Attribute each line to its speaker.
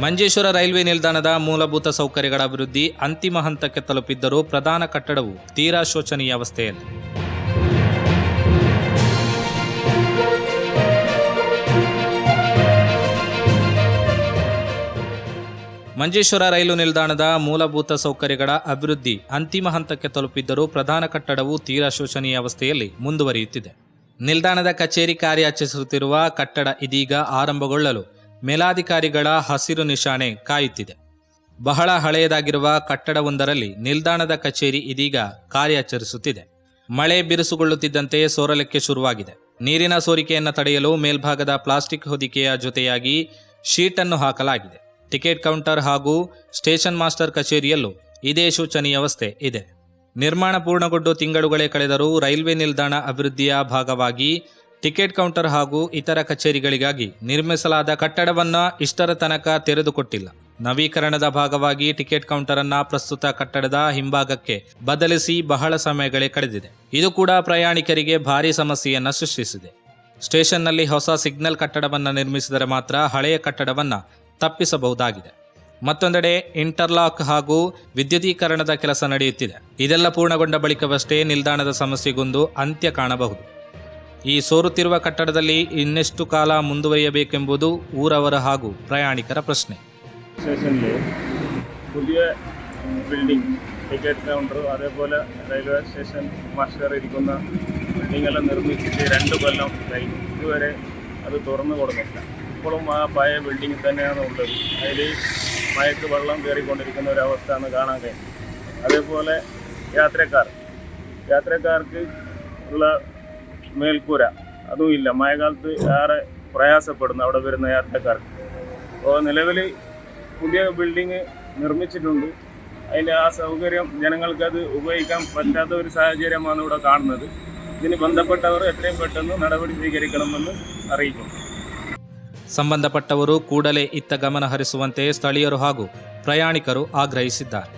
Speaker 1: Manjeshwar railway ನಿಲ್ದಾಣದ ಮೂಲಭೂತ ಸೌಕರ್ಯಗಳ ಅಭಿವೃದ್ಧಿ ಅಂತಿಮ ಹಂತಕ್ಕೆ ತಲುಪಿದ್ದರೂ ಪ್ರಧಾನ ಕಟ್ಟಡವು ತೀರಾ ಶೋಚನೀಯ ಅವಸ್ಥೆಯಲ್ಲಿ. ಮಂಜೇಶ್ವರ ರೈಲು ನಿಲ್ದಾಣದ ಮೂಲಭೂತ ಸೌಕರ್ಯಗಳ ಅಭಿವೃದ್ಧಿ ಅಂತಿಮ ಹಂತಕ್ಕೆ ತಲುಪಿದ್ದರೂ ಪ್ರಧಾನ ಕಟ್ಟಡವು ತೀರಾ ಶೋಚನೀಯ ಅವಸ್ಥೆಯಲ್ಲಿ ಮುಂದುವರಿಯುತ್ತಿದೆ. ನಿಲ್ದಾಣದ ಕಚೇರಿ ಕಾರ್ಯಾಚರಿಸುತ್ತಿರುವ ಕಟ್ಟಡ ಇದೀಗ ಆರಂಭಗೊಳ್ಳಲು ಮೇಲಾಧಿಕಾರಿಗಳ ಹಸಿರು ನಿಶಾನೆ ಕಾಯುತ್ತಿದೆ. ಬಹಳ ಹಳೆಯದಾಗಿರುವ ಕಟ್ಟಡವೊಂದರಲ್ಲಿ ನಿಲ್ದಾಣದ ಕಚೇರಿ ಇದೀಗ ಕಾರ್ಯಾಚರಿಸುತ್ತಿದೆ. ಮಳೆ ಬಿರುಸುಗೊಳ್ಳುತ್ತಿದ್ದಂತೆ ಸೋರಲಿಕ್ಕೆ ಶುರುವಾಗಿದೆ. ನೀರಿನ ಸೋರಿಕೆಯನ್ನು ತಡೆಯಲು ಮೇಲ್ಭಾಗದ ಪ್ಲಾಸ್ಟಿಕ್ ಹೊದಿಕೆಯ ಜೊತೆಯಾಗಿ ಶೀಟನ್ನು ಹಾಕಲಾಗಿದೆ. ಟಿಕೆಟ್ ಕೌಂಟರ್ ಹಾಗೂ ಸ್ಟೇಷನ್ ಮಾಸ್ಟರ್ ಕಚೇರಿಯಲ್ಲೂ ಇದೇ ಶೋಚನೀಯ ಅವಸ್ಥೆ ಇದೆ. ನಿರ್ಮಾಣ ಪೂರ್ಣಗೊಂಡು ತಿಂಗಳುಗಳೇ ಕಳೆದರೂ ರೈಲ್ವೆ ನಿಲ್ದಾಣ ಅಭಿವೃದ್ಧಿಯ ಭಾಗವಾಗಿ ಟಿಕೆಟ್ ಕೌಂಟರ್ ಹಾಗೂ ಇತರ ಕಚೇರಿಗಳಿಗಾಗಿ ನಿರ್ಮಿಸಲಾದ ಕಟ್ಟಡವನ್ನು ಇಷ್ಟರ ತನಕ ತೆರೆದುಕೊಟ್ಟಿಲ್ಲ. ನವೀಕರಣದ ಭಾಗವಾಗಿ ಟಿಕೆಟ್ ಕೌಂಟರ್ ಅನ್ನ ಪ್ರಸ್ತುತ ಕಟ್ಟಡದ ಹಿಂಭಾಗಕ್ಕೆ ಬದಲಿಸಿ ಬಹಳ ಸಮಯಗಳೇ ಕಳೆದಿದೆ. ಇದು ಕೂಡ ಪ್ರಯಾಣಿಕರಿಗೆ ಭಾರಿ ಸಮಸ್ಯೆಯನ್ನು ಸೃಷ್ಟಿಸಿದೆ. ಸ್ಟೇಷನ್ನಲ್ಲಿ ಹೊಸ ಸಿಗ್ನಲ್ ಕಟ್ಟಡವನ್ನು ನಿರ್ಮಿಸಿದರೆ ಮಾತ್ರ ಹಳೆಯ ಕಟ್ಟಡವನ್ನು ತಪ್ಪಿಸಬಹುದಾಗಿದೆ. ಮತ್ತೊಂದೆಡೆ ಇಂಟರ್ಲಾಕ್ ಹಾಗೂ ವಿದ್ಯುದೀಕರಣದ ಕೆಲಸ ನಡೆಯುತ್ತಿದೆ. ಇದೆಲ್ಲ ಪೂರ್ಣಗೊಂಡ ಬಳಿಕವಷ್ಟೇ ನಿಲ್ದಾಣದ ಸಮಸ್ಯೆಗೊಂದು ಅಂತ್ಯ ಕಾಣಬಹುದು. ಈ ಸೋರುತ್ತಿರುವ ಕಟ್ಟಡದಲ್ಲಿ ಇನ್ನೆಷ್ಟು ಕಾಲ ಮುಂದುವರಿಯಬೇಕೆಂಬುದು ಊರವರ ಹಾಗೂ ಪ್ರಯಾಣಿಕರ ಪ್ರಶ್ನೆ.
Speaker 2: ബിൽഡിംഗ് ടിക്കറ്റ് കൗണ്ടർ അതേപോലെ റെയിൽവേ സ്റ്റേഷൻ മാസ്റ്റർ ഇരിക്കുന്ന ബിൽഡിങ്ങെല്ലാം നിർമ്മിച്ചിട്ട് രണ്ട് കൊല്ലം. കഴിഞ്ഞു ഇതുവരെ അത് തുറന്നു കൊടുക്കുന്നില്ല ഇപ്പോഴും ആ പഴയ ബിൽഡിംഗ് തന്നെയാണ് ഉള്ളത്. അതിൽ മയക്ക് വെള്ളം കയറിക്കൊണ്ടിരിക്കുന്ന ഒരു അവസ്ഥയാണ് കാണാൻ കഴിയും അതേപോലെ യാത്രക്കാർ. യാത്രക്കാർക്ക് ഉള്ള മേൽക്കൂര അതും ഇല്ല മഴക്കാലത്ത് ഏറെ പ്രയാസപ്പെടുന്നു അവിടെ വരുന്ന യാത്രക്കാർക്ക് അപ്പോൾ നിലവിൽ പുതിയ ബിൽഡിങ് നിർമ്മിച്ചിട്ടുണ്ട് അതിൻ്റെ ആ സൗകര്യം ജനങ്ങൾക്ക് അത് ഉപയോഗിക്കാൻ പറ്റാത്ത ഒരു സാഹചര്യമാണ് ഇവിടെ കാണുന്നത് ഇതിന് ബന്ധപ്പെട്ടവർ എത്രയും പെട്ടെന്ന് നടപടി സ്വീകരിക്കണമെന്ന് അറിയിക്കുന്നു
Speaker 1: ಸಂಬಂಧಪಟ್ಟವರು ಕೂಡಲೇ ಇತ್ತ ಗಮನ ಹರಿಸುವಂತೆ ಸ್ಥಳೀಯರು ಹಾಗೂ ಪ್ರಯಾಣಿಕರು ಆಗ್ರಹಿಸಿದ್ದಾರೆ